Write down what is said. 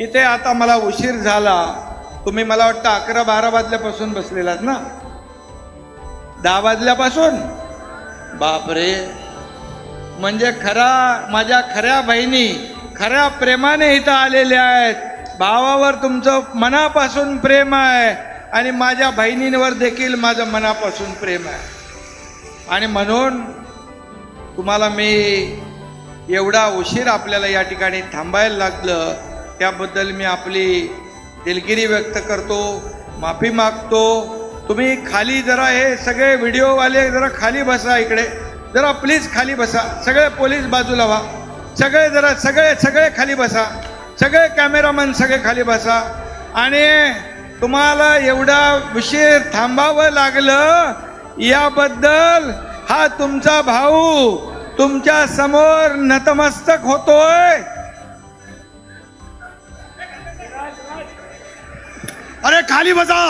इथे आता मला उशीर झाला. तुम्ही मला वाटतं अकरा बारा वाजल्यापासून बसलेलात ना? दहा वाजल्यापासून? बापरे. म्हणजे खरा माझ्या खऱ्या बहिणी खऱ्या प्रेमाने इथं आलेल्या आहेत. भावावर तुमचं मनापासून प्रेम आहे आणि माझ्या बहिणींवर देखील माझं मनापासून प्रेम आहे. आणि म्हणून तुम्हाला मी एवढा उशीर आपल्याला या ठिकाणी थांबायला लागलं. त्याबद्दल मी आपली दिलगिरी व्यक्त करतो माफी मागतो. तुम्ही खाली जरा हे सगळे व्हिडिओवाले जरा खाली बसा इकडे. जरा प्लीज खाली बसा. सगळे पोलीस बाजूला व्हा. सगळे जरा सगळे सगळे खाली बसा. सगळे कॅमेरामॅन सगळे खाली बसा. आणि तुम्हाला एवढा उशीर थांबावं लागलं याबद्दल हा तुमचा भाऊ तुमच्यासमोर नतमस्तक होतोय. अरे खाली बसा.